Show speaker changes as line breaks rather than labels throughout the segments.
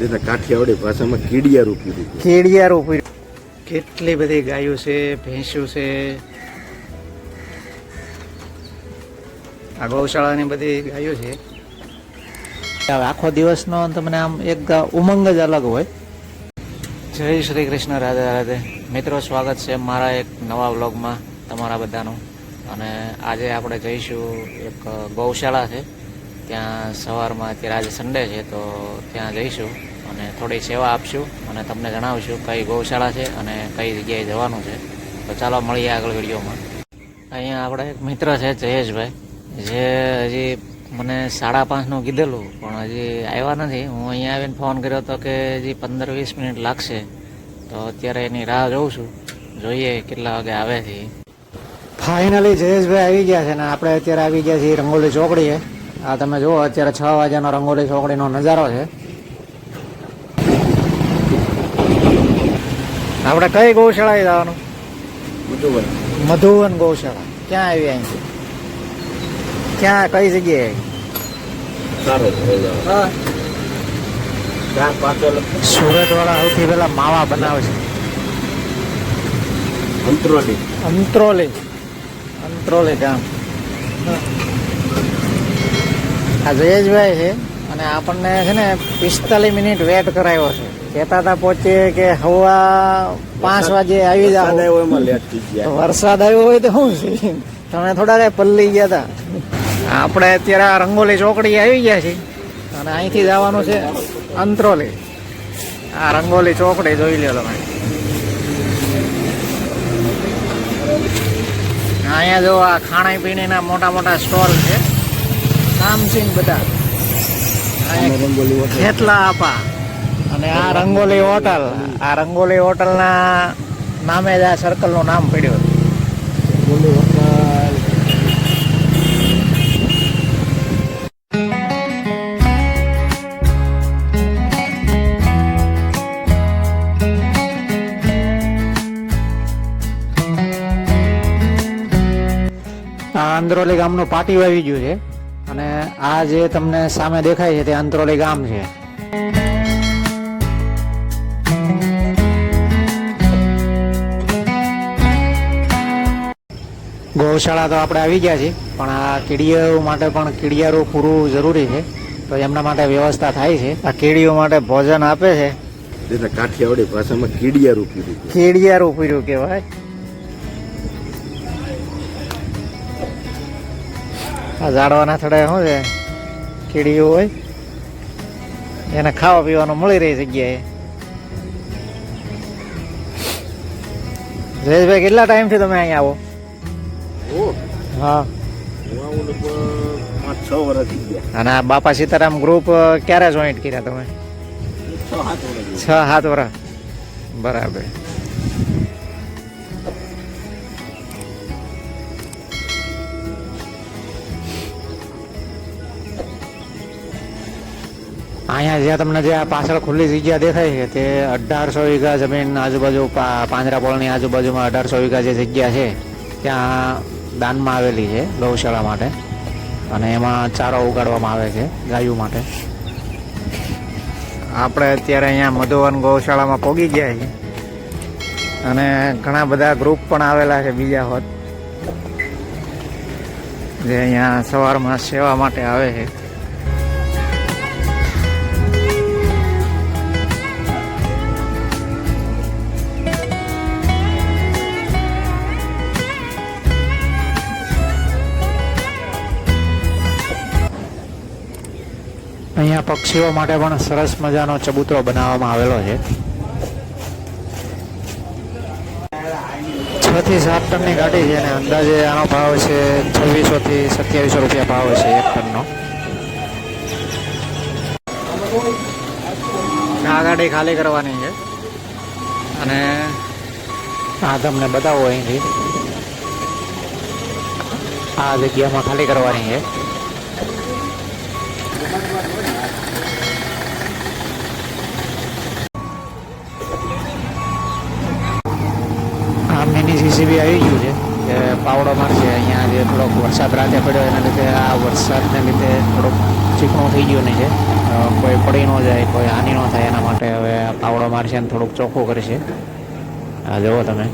જેને કાઠિયાવાડી ભાષામાં કીડિયા રૂપી દીધું
કેડિયા રોપી કેટલી બધી ગાયો છે ભેંસો છે. આ ગૌશાળાની બધી ગાયો છે. હવે આખો દિવસનો તમને આમ એક ઉમંગ જ અલગ હોય. જય શ્રી કૃષ્ણ રાધે રાધે. મિત્રો સ્વાગત છે મારા એક નવા વ્લોગમાં તમારા બધાનું. અને આજે આપણે જઈશું એક ગૌશાળા છે. ત્યાં સવારમાં અત્યારે આજે સન્ડે છે, તો ત્યાં જઈશું અને થોડી સેવા આપશું અને તમને જણાવશું કઈ ગૌશાળા છે અને કઈ જગ્યાએ જવાનું છે. તો ચાલો મળીએ આગળ વિડીયોમાં. અહીંયા આપણે એક મિત્ર છે, જયેશભાઈ, જે હજી મને સાડા પાંચનું કીધેલું, પણ હજી આવ્યા નથી. હું અહીંયા આવીને ફોન કર્યો હતો કે હજી પંદર વીસ મિનિટ લાગશે. તો અત્યારે એની રાહ જોઉં છું. જોઈએ કેટલા વાગે આવે છે ફાઇનલી જયેશભાઈ આવી ગયા છે ને, આપણે અત્યારે આવી ગયા છીએ રંગોલી ચોકડીએ. આ તમે જુઓ અત્યારે છ વાગ્યાનો રંગોલી ચોકડીનો નજારો છે. આપણે કઈ ગૌશાળાએ જવાનું?
મધુવન.
મધુવન ગૌશાળા. ક્યાં આવી અહીંથી ક્યાં કઈ જગ્યાએ
સારો
સુરત વાળા સૌથી પહેલા માવા બનાવે છે
અંત્રોલી.
અંત્રોલી. અંત્રોલી ગામ. આ જયેશભાઈ છે અને આપણને છે ને પિસ્તાલીસ મિનિટ વેટ કરાવ્યો છે. કહેતા હતા પહોંચીએ કે હવા પાંચ વાગે આવી જાવ
વરસાદ આવ્યો
હોય તો શું છે? તમે થોડા પલ્લી ગયા હતા આપણે અત્યારે આ રંગોલી ચોકડી આવી ગયા છીએ અને અહીંથી જવાનું છે અંત્રોલી. આ રંગોલી ચોકડી જોઈ લો તમે. અહીંયા જો આ ખાણી પીણીના મોટા મોટા સ્ટોલ છે. બધા. અહીંયા
રંગોલી વખત
ખેતલા આપા. અને આ રંગોલી હોટલ. આ રંગોલી હોટલના નામે જ આ સર્કલનું નામ પડ્યું આ અંદરોલી ગામનું પાટી આવી ગયું છે. અને આ જે તમને સામે દેખાય છે તે અંતરોલી ગામ છે. ગૌશાળા તો આપણે આવી ગયા છીએ પણ આ કીડીઓ માટે પણ કીડિયારું પૂરું જરૂરી છે. તો એમના માટે વ્યવસ્થા થાય છે. આ કીડીઓ માટે ભોજન આપે છે.
કાઠિયાવાડી ભાષામાં કીડિયારું દીધું
કીડિયારું પૂર્યું કહેવાય. આ ઝાડવાના થોડા શું છે? કીડીઓ હોય. એને ખાવા પીવાનું મળી રહી જગ્યાએ. જયેશભાઈ કેટલા ટાઈમથી તમે અહીંયા આવો? હા.
છ વર્ષ થઈ ગયા.
અને આ બાપા સીતારામ ગ્રુપ ક્યારે જોઈન્ટ કર્યા તમે?
છ સાત વર્ષ
બરાબર. અહીંયા જ્યાં તમને જે આ પાછળ ખુલ્લી જગ્યા દેખાય છે, તે અઢારસો વીઘા જમીન આજુબાજુ પાંજરાપોળની આજુબાજુમાં અઢારસો વીઘા જે જગ્યા છે, ત્યાં દાનમાં આવેલી છે, ગૌશાળા માટે. અને એમાં ચારો ઉગાડવામાં આવે છે, ગાયો માટે. આપણે અત્યારે અહીંયા મધુવન ગૌશાળામાં પોગી ગયા છીએ. અને ઘણા બધા ગ્રુપ પણ આવેલા છે બીજા હોત. જે અહીંયા સવારમાં સેવા માટે આવે છે. અહીંયા પક્ષીઓ માટે પણ સરસ મજાનો ચબૂતરો બનાવવામાં આવેલો છે. છ થી સાત ટનની ગાડી છે અને અંદાજે આનો ભાવ છે છવ્વીસો થી સત્યાવીસો રૂપિયા ભાવ છે એક ટનનો. આ ગાડી ખાલી કરવાની છે. અને આ તમને બતાવો અહીંથી. આ જગ્યામાં ખાલી કરવાની છે. મિની સીસીબી આવી ગયું છે કે પાવડો મારશે, અહીંયા જે થોડોક વરસાદ રાતે પડ્યો એના લીધે આ વરસાદને લીધે થોડોક ચીકણો થઈ ગયો નહીં છે. કોઈ પડી ન જાય, કોઈ હાનિ ન થાય એના માટે હવે પાવડો મારશે અને થોડુંક ચોખ્ખું કરશે. આ જુઓ તમે.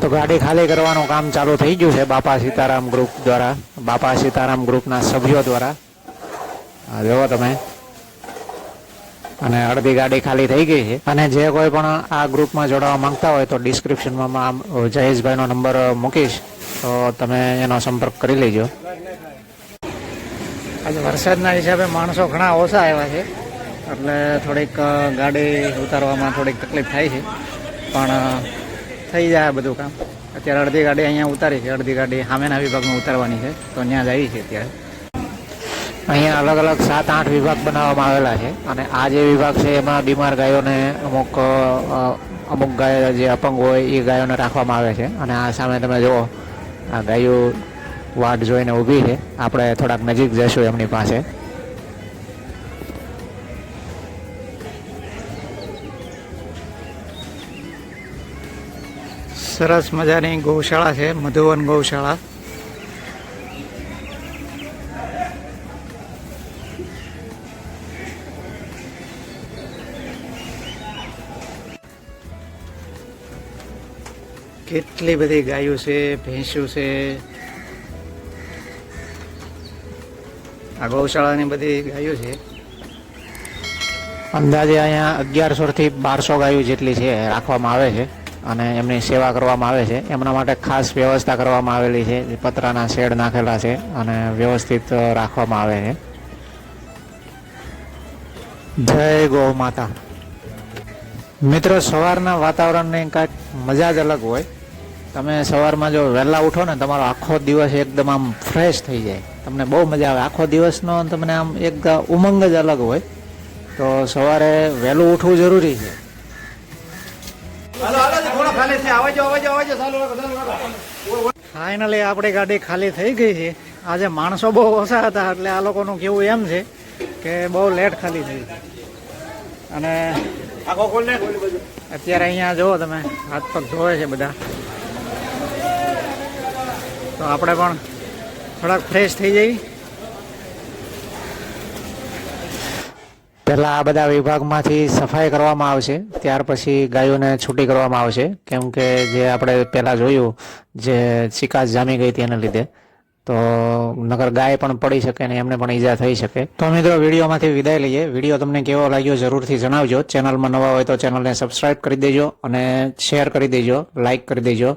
તો ગાડી ખાલી કરવાનું કામ ચાલુ થઈ ગયું છે બાપા સીતારામ ગ્રુપ દ્વારા, બાપા સીતારામ ગ્રુપના સભ્યો દ્વારા. જુઓ તમે. અને અડધી ગાડી ખાલી થઈ ગઈ છે. અને જે કોઈ પણ આ ગ્રુપમાં જોડાવા માંગતા હોય તો ડિસ્ક્રિપ્શનમાં જયેશભાઈનો નંબર મૂકીશ. તો તમે એનો સંપર્ક કરી લેજો. આજે વરસાદના હિસાબે માણસો ઘણા ઓછા આવ્યા છે. એટલે થોડીક ગાડી ઉતારવામાં થોડીક તકલીફ થાય છે. પણ થઈ જાય બધું કામ. અત્યારે અડધી ગાડી અહીંયા ઉતારી છે. અડધી ગાડી સામેના વિભાગમાં ઉતારવાની છે. તો ત્યાં જ આવી છે અત્યારે. અહીંયા અલગ અલગ સાત આઠ વિભાગ બનાવવામાં આવેલા છે. અને આ જે વિભાગ છે, એમાં બીમાર ગાયોને અમુક અમુક ગાયો જે અપંગ હોય, એ ગાયોને રાખવામાં આવે છે. અને આ સામે તમે જુઓ, આ ગાયો વાટ જોઈને ઊભી છે. આપણે થોડાક નજીક જશું એમની પાસે. સરસ મજાની ગૌશાળા છે, મધુવન ગૌશાળા. કેટલી બધી ગાયો છે, ભેંસો છે. આ ગૌશાળાની બધી ગાયો છે. અંદાજે અહીંયા અગિયારસો થી બારસો ગાયો જેટલી છે રાખવામાં આવે છે અને એમની સેવા કરવામાં આવે છે. એમના માટે ખાસ વ્યવસ્થા કરવામાં આવેલી છે. પતરાના શેડ નાખેલા છે અને વ્યવસ્થિત રાખવામાં આવે છે. જય ગૌ માતા. મિત્રો, સવારના વાતાવરણની કાંઈક મજા જ અલગ હોય. તમે સવારમાં જો વહેલા ઉઠો ને તમારો આખો દિવસ એકદમ આમ ફ્રેશ થઈ જાય. તમને બહુ મજા આવે. આખો દિવસનો તમને આમ એક ઉમંગ જ અલગ હોય. તો સવારે વહેલું ઉઠવું જરૂરી છે. ફાઇનલી આપણી ગાડી ખાલી થઈ ગઈ છે. આજે માણસો બહુ ઓછા હતા એટલે આ લોકોનું કેવું એમ છે કે બહુ લેટ ખાલી થઈ અને અત્યારે અહીંયા જુઓ તમે હાથ પગ ધોવે છે બધા. તો આપણે પણ થોડાક ફ્રેશ થઈ જઈ. પહેલાં આ બધા વિભાગમાંથી સફાઈ કરવામાં આવશે, ત્યાર પછી ગાયોને છૂટી કરવામાં આવશે. કેમ કે જે આપણે પહેલાં જોયું, જે ચિકાસ જામી ગઈ હતી એના લીધે, તો નગર ગાય પણ પડી શકે ને એમને પણ ઈજા થઈ શકે. તો મિત્રો, વિડીયોમાંથી વિદાય લઈએ. વીડિયો તમને કેવો લાગ્યો જરૂરથી જણાવજો. ચેનલમાં નવા હોય તો ચેનલને સબસ્ક્રાઈબ કરી દેજો અને શેર કરી દેજો લાઈક કરી દેજો.